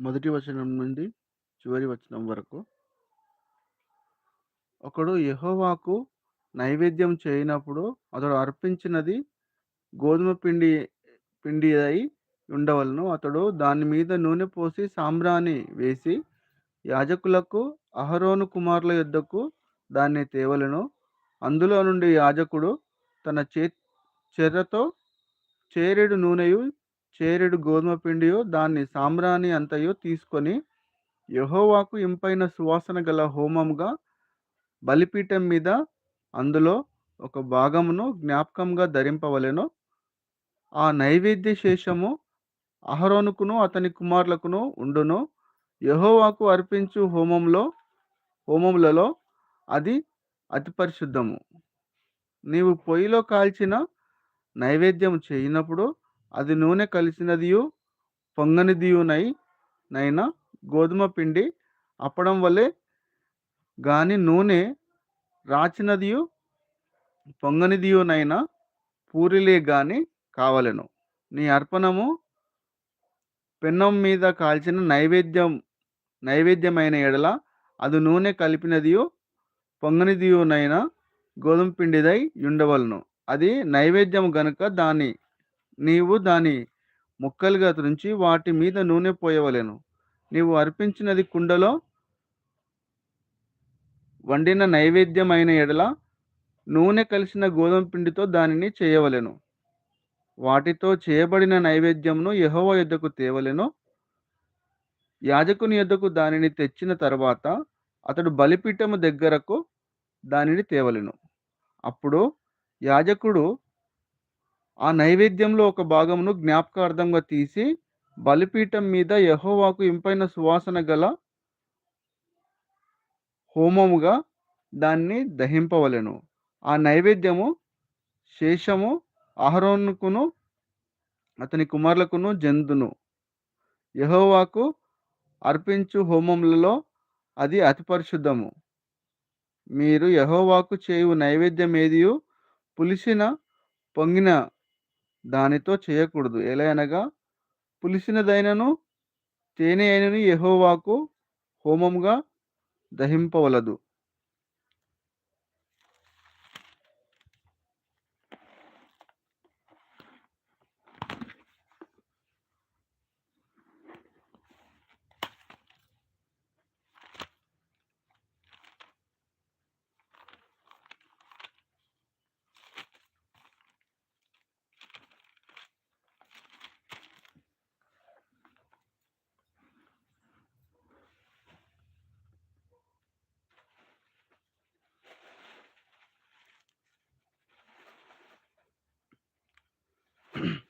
మొదటి వచనం నుండి చివరి వచనం వరకు. ఒకడు యహోవాకు నైవేద్యం చేయనప్పుడు అతడు అర్పించినది గోధుమ పిండి పిండి అయి ఉండవలను అతడు దాని మీద నూనె పోసి సాంబ్రాణి వేసి యాజకులకు అహరోను కుమారుల యొద్దకు దాన్ని తేవలను అందులో నుండి యాజకుడు తన చే చెర్రతో చేరెడు నూనెయు, చేరెడు గోధుమ పిండియో దాన్ని సాంబ్రాణి అంతయో తీసుకొని యహోవాకు ఇంపైన సువాసన గల హోమంగా బలిపీఠం మీద అందులో ఒక భాగమును జ్ఞాపకంగా ధరింపవలెను. ఆ నైవేద్య శేషము అహరోనుకును అతని కుమారులకును ఉండును. యహోవాకు అర్పించు హోమంలో హోమములలో అది అతి పరిశుద్ధము. నీవు పొయ్యిలో కాల్చిన నైవేద్యం చేయనప్పుడు అది నూనె కలిసినదియు, పొంగనిదియునై నైనా గోధుమ పిండి అప్పడం వలె గాని నూనె రాచినదియు, పొంగనిదియునైనా పూరిలే గాని కావలను. నీ అర్పణము పెన్నం మీద కాల్చిన నైవేద్యం నైవేద్యమైన ఎడల అది నూనె కలిపినదియు, పొంగనిదియునైనా గోధుమ పిండిదై ఉండవలను అది నైవేద్యం గనుక దాని నీవు దాని ముక్కలుగా త్రుంచి వాటి మీద నూనె పోయవలెను. నీవు అర్పించినది కుండలో వండిన నైవేద్యమైన ఎడల నూనె కలిసిన గోధుమ పిండితో దానిని చేయవలెను. వాటితో చేయబడిన నైవేద్యమును యహోవ యొద్దకు తేవలెను. యాజకుని యొద్దకు దానిని తెచ్చిన తర్వాత అతడు బలిపీఠము దగ్గరకు దానిని తేవలెను. అప్పుడు యాజకుడు ఆ నైవేద్యంలో ఒక భాగమును జ్ఞాపకార్థంగా తీసి బలిపీఠం మీద యహోవాకు ఇంపైన సువాసన గల హోమముగా దాన్ని దహింపవలెను. ఆ నైవేద్యము శేషము అహరోనుకును అతని కుమారులకును జంతును యహోవాకు అర్పించు హోమములలో అది అతి పరిశుద్ధము. మీరు యహోవాకు చేయు నైవేద్యమేదియు పులిసిన, పొంగిన దానితో చేయకూడదు. ఎలాగనగా పులిసినదైనను, తేనె అయినను యహోవాకు హోమంగా దహింపవలదు.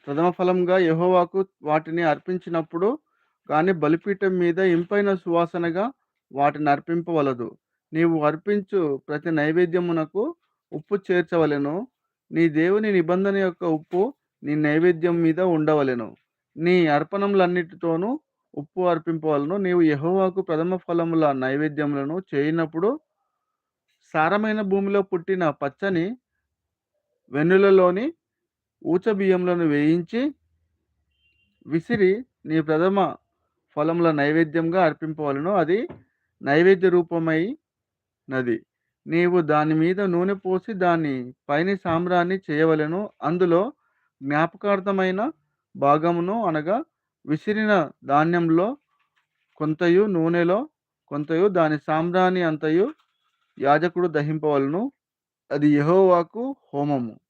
ప్రథమ ఫలంగా యహోవాకు వాటిని అర్పించినప్పుడు కానీ బలిపీఠం మీద ఇంపైన సువాసనగా వాటిని అర్పింపవలదు. నీవు అర్పించు ప్రతి నైవేద్యమునకు ఉప్పు చేర్చవలెను. నీ దేవుని నిబంధన యొక్క ఉప్పు నీ నైవేద్యం మీద ఉండవలెను. నీ అర్పణములన్నిటితోనూ ఉప్పు అర్పింపవలెను. నీవు యహోవాకు ప్రథమ ఫలముల నైవేద్యములను చేయనప్పుడు సారమైన భూమిలో పుట్టిన పచ్చని వెన్నులలోని ఊచ బియ్యంలోను వేయించి విసిరి నీ ప్రథమ ఫలముల నైవేద్యంగా అర్పింపవలెను. అది నైవేద్య రూపమైనది. నీవు దాని మీద నూనె పోసి దాని పైన సామ్రాన్ని చేయవలెను. అందులో జ్ఞాపకార్థమైన భాగమును అనగా విసిరిన ధాన్యంలో కొంతయు, నూనెలో కొంతయు, దాని సామ్రాన్ని అంతయు యాజకుడు దహింపవలెను. అది యహోవాకు హోమము.